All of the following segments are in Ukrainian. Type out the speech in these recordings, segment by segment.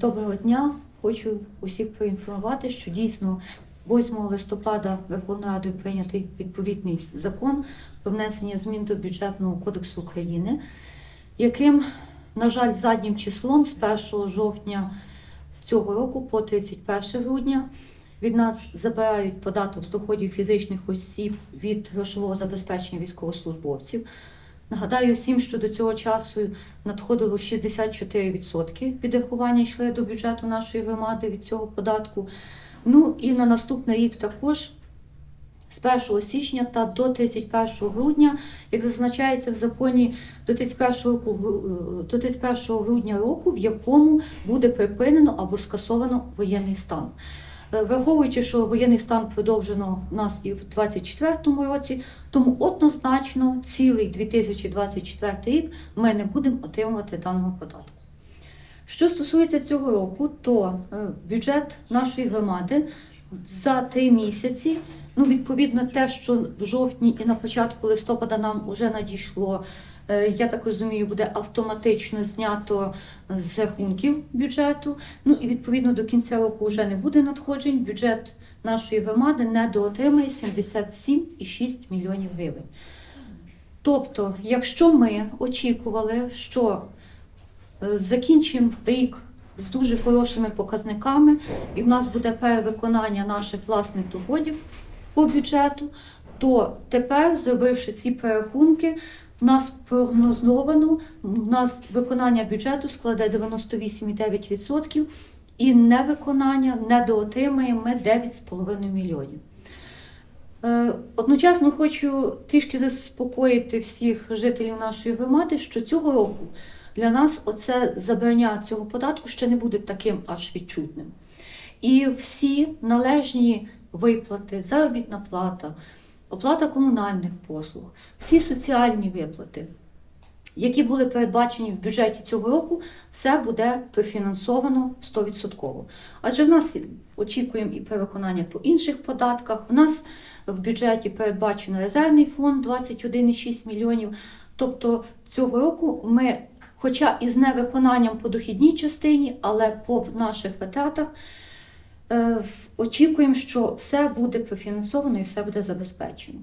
Доброго дня. Хочу усіх проінформувати, що дійсно 8 листопада Верховною Радою прийнятий відповідний закон про внесення змін до бюджетного кодексу України, яким, на жаль, заднім числом з 1 жовтня цього року по 31 грудня від нас забирають податок з доходів фізичних осіб від грошового забезпечення військовослужбовців. Нагадаю всім, що до цього часу надходило 64% підрахування йшли до бюджету нашої громади від цього податку. Ну і на наступний рік також з 1 січня та до 31 грудня, як зазначається в законі, до 31, року, е, до 31 грудня року, в якому буде припинено або скасовано воєнний стан. Е, Враховуючи, що воєнний стан продовжено у нас і в 2024 році, тому однозначно цілий 2024 рік ми не будемо отримувати даного податку. Що стосується цього року, то е, бюджет нашої громади за три місяці, ну відповідно, те, що в жовтні і на початку листопада нам вже надійшло, е, я так розумію, буде автоматично знято з рахунків бюджету. Ну і відповідно до кінця року вже не буде надходжень. Бюджет нашої громади недоотримає 77,6 мільйонів гривень. Тобто, якщо ми очікували, що е, закінчимо рік з дуже хорошими показниками, і в нас буде перевиконання наших власних доходів по бюджету, то тепер, зробивши ці перерахунки, у нас прогнозовано, у нас виконання бюджету складе 98,9%, і невиконання недоотримаємо ми 9,5 мільйонів. Е, Одночасно хочу трішки заспокоїти всіх жителів нашої громади, що цього року для нас оце забрання цього податку ще не буде таким аж відчутним. І всі належні виплати, заробітна плата, оплата комунальних послуг, всі соціальні виплати, які були передбачені в бюджеті цього року, все буде профінансовано 100%. Адже в нас очікуємо і перевиконання по інших податках. У нас в бюджеті передбачено резервний фонд 21,6 мільйонів. Тобто цього року ми, хоча і з невиконанням по дохідній частині, але по наших витратах, е, очікуємо, що все буде профінансовано і все буде забезпечено.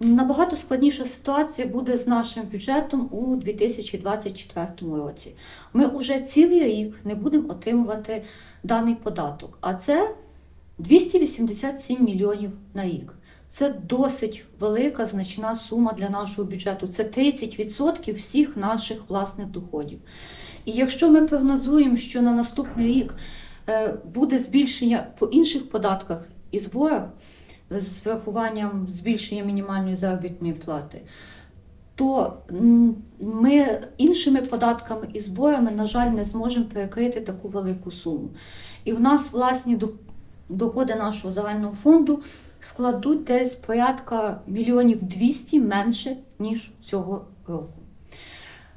Набагато складніша ситуація буде з нашим бюджетом у 2024 році. Ми вже цілий рік не будемо отримувати даний податок, а це 287 мільйонів на рік. Це досить велика значна сума для нашого бюджету. Це 30% всіх наших власних доходів. І якщо ми прогнозуємо, що на наступний рік е, буде збільшення по інших податках і зборах з врахуванням збільшення мінімальної заробітної плати, то ми іншими податками і зборами, на жаль, не зможемо перекрити таку велику суму. І в нас власні доходи нашого загального фонду складуть десь порядка мільйонів 200 менше, ніж цього року.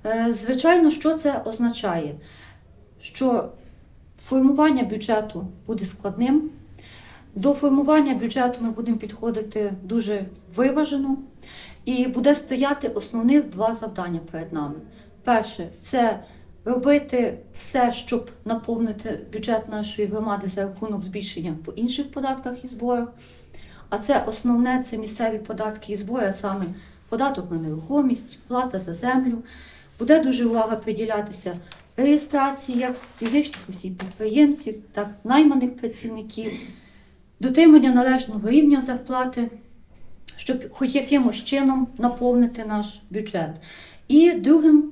Е, Звичайно, що це означає? Що формування бюджету буде складним. До формування бюджету ми будемо підходити дуже виважено, і буде стояти основних два завдання перед нами. Перше це робити все, щоб наповнити бюджет нашої громади за рахунок збільшення по інших податках і зборах. А це основне це місцеві податки і збори, а саме податок на нерухомість, плата за землю. Буде дуже увага приділятися реєстрації як фізичних осіб підприємців, так найманих працівників, дотримання належного рівня зарплати, щоб хоч якимось чином наповнити наш бюджет. І другим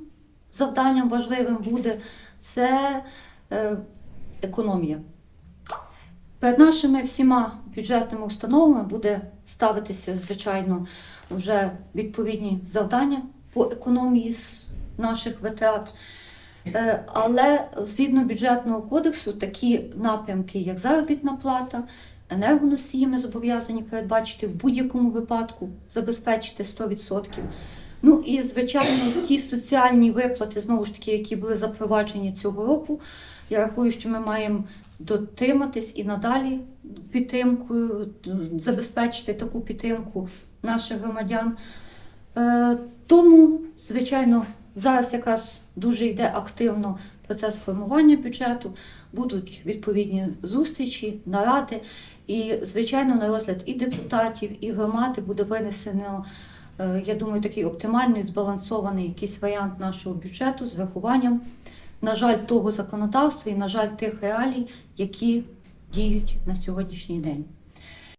завданням важливим буде це е, економія. Перед нашими всіма бюджетними установами буде ставитися, звичайно, вже відповідні завдання по економії з наших витрат. Е, Але згідно бюджетного кодексу такі напрямки, як заробітна плата, енергоносії, ми зобов'язані передбачити в будь-якому випадку, забезпечити 100%. Ну і звичайно, ті соціальні виплати, знову ж таки, які були запроваджені цього року. Я рахую, що ми маємо дотриматись і надалі підтримкою, забезпечити таку підтримку наших громадян. Е, Тому, звичайно, зараз якраз дуже йде активно процес формування бюджету, будуть відповідні зустрічі, наради. І, звичайно, на розгляд і депутатів, і громади буде винесено, е, я думаю, такий оптимальний, збалансований якийсь варіант нашого бюджету з врахуванням, на жаль, того законодавства і, на жаль, тих реалій, які діють на сьогоднішній день.